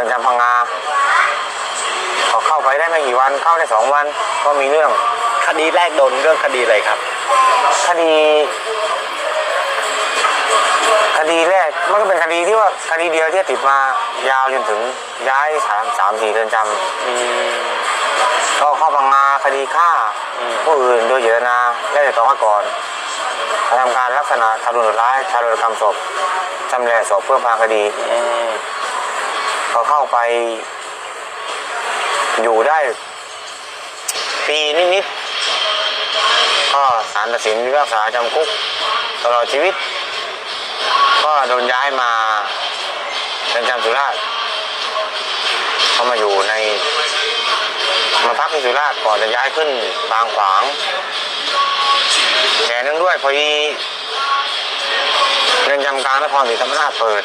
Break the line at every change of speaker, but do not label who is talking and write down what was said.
รือนจำพังงาพอเข้าไปได้ไม่กี่วันเข้าได้สองวันก็มีเรื่อง
คดีแรกโดนเรื่องคดีอะไรครับ
คดี คดีแรกมันก็เป็นคดีที่ว่าคดีเดียวที่ติดมายาวจนถึงย้ายสามสามสี่เรือนจ
อืมำ
ก็เข้าพังงาคดีฆ่าผู้อื่นโดยเจตนาและแต่ต้องไว้ก่อนกระทำการลักษณะทารุณร้ายทารุณกรรมศพจำแนกศพเพื่อพางคดี พอเข้าไป อยู่ได้ ปีนิดๆก็ศาลตัดสินพิพากษาจำคุกตลอดชีวิต ก็โดนย้ายมาเรือนจำสุราษฎร์เขามาอยู่ใน มาพักที่สุราษฎร์ก่อนจะย้ายขึ้นบางขวางแต่เนื่องด้วยพอดีเรือนจำกลางนครศรีธรรมราชเปิด